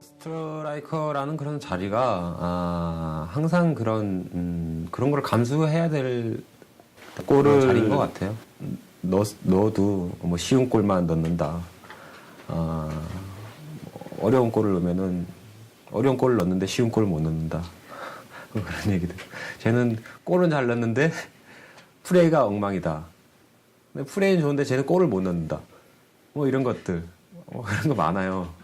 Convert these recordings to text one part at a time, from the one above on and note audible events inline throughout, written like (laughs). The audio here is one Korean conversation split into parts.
스트라이커라는 그런 자리가 아, 항상 그런 음, 그런 걸 감수해야 될 골을 자리인 것 같아요. 넣, 넣어도 뭐 쉬운 골만 넣는다. 아, 뭐 어려운 골을 넣으면은 어려운 골을 넣는데 쉬운 골을 못 넣는다. (laughs) 뭐 그런 얘기들. 쟤는 골은 잘 넣는데 플레이가 엉망이다. 근데 플레이는 좋은데 쟤는 골을 못 넣는다. 뭐 이런 것들. 뭐 그런 거 많아요.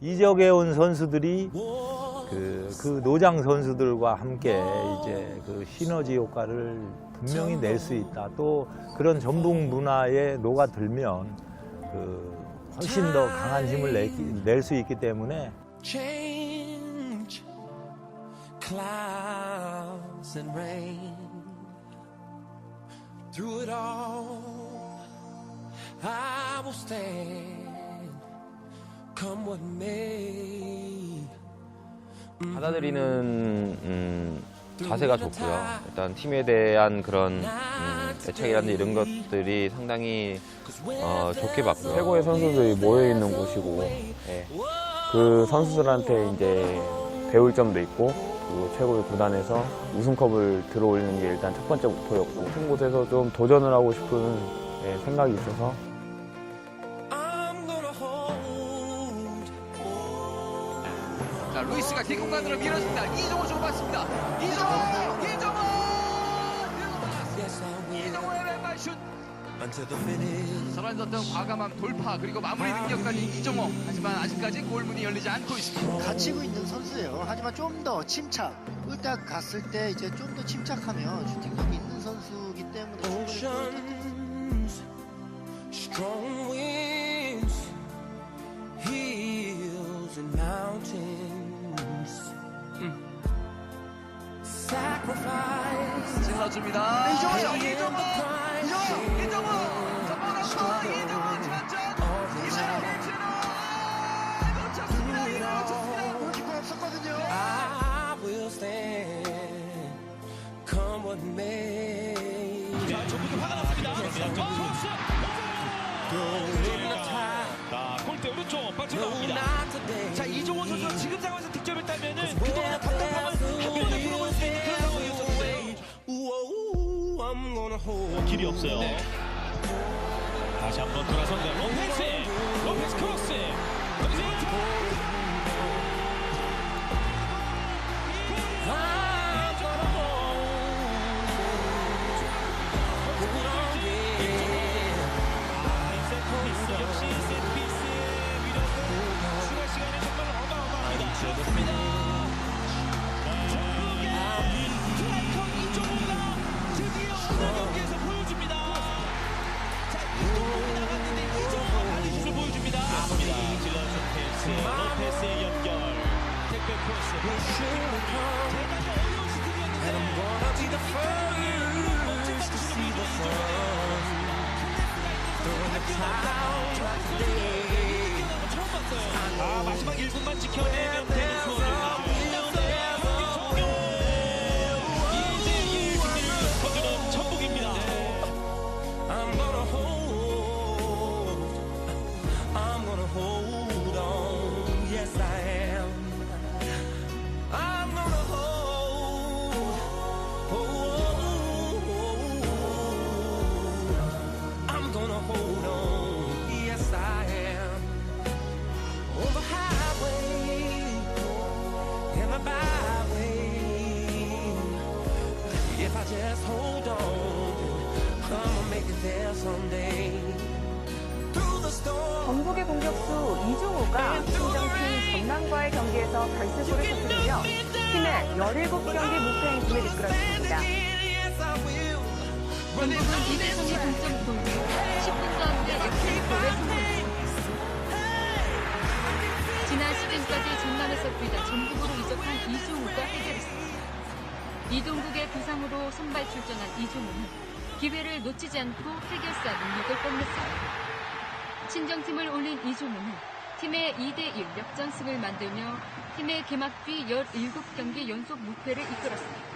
이적에 온 선수들이 그, 그 노장 선수들과 함께 이제 그 시너지 효과를 분명히 낼 수 있다. 또 그런 전북 문화에 녹아들면 그 훨씬 더 강한 힘을 낼 수 있기 때문에 through it all I will stand 받아들이는 음, 자세가 좋고요. 일단 팀에 대한 그런 음, 애착이라든지 이런 것들이 상당히 어, 좋게 봤고요. 최고의 선수들이 모여 있는 곳이고 예. 그 선수들한테 이제 배울 점도 있고 그리고 최고의 구단에서 우승컵을 들어올리는 게 일단 첫 번째 목표였고 한 곳에서 좀 도전을 하고 싶은 예, 생각이 있어서 자, 루이스가 뒷공간으로 밀어줍니다. 이정호 주고 받습니다. 이정호! 이정호! yes I will 이정호의 왼발 슛! 선언졌던 과감한 돌파 그리고 마무리 능력까지 이정호. 하지만 아직까지 골문이 열리지 않고 있습니다. 갖추고 있는 선수예요. 하지만 좀 더 침착. 일단 갔을 때 이제 좀 더 침착하면 슈팅력이 있는 선수이기 때문에 Sacrifice. 질러줍니다. 이정호! 이정호! 이정호! 이정호! 이정호! 전방으로 이정호 전전! 이정호 진호! 놓쳤습니다. 이거 놓쳤습니다. 골키퍼 없었거든요. I will stand, come what may. Throw in the towel, 골대 오른쪽 빠져 no, 나옵니다. not today. 자 이종호 선수가 지금 상황에서 득점 길이 없어요. 다시 한번 돌아선다. 로페스, 로페스 크로스. 여기서 로페스의 연결. 택배 봤어요. 아, 마지막 1분만 지켜내면 되 전북의 공격수 이종호가 친정팀 전남과의 경기에서 결승골을 터뜨리며 팀의 17경기 무패 행진을 이끌었습니다. Will. 전북은 이대성의 동점골로 10분 가운데 역전골에 성공했습니다. 지난 시즌까지 전남에서 뛰다. 전북으로 이적한 이종우가 해결했습니다. 이동국의 부상으로 선발 출전한 이종우는 기회를 놓치지 않고 해결사 능력을 뽐냈습니다. 친정팀을 올린 이종우는 팀의 2대1 역전승을 만들며 팀의 개막 뒤 17경기 연속 무패를 이끌었습니다.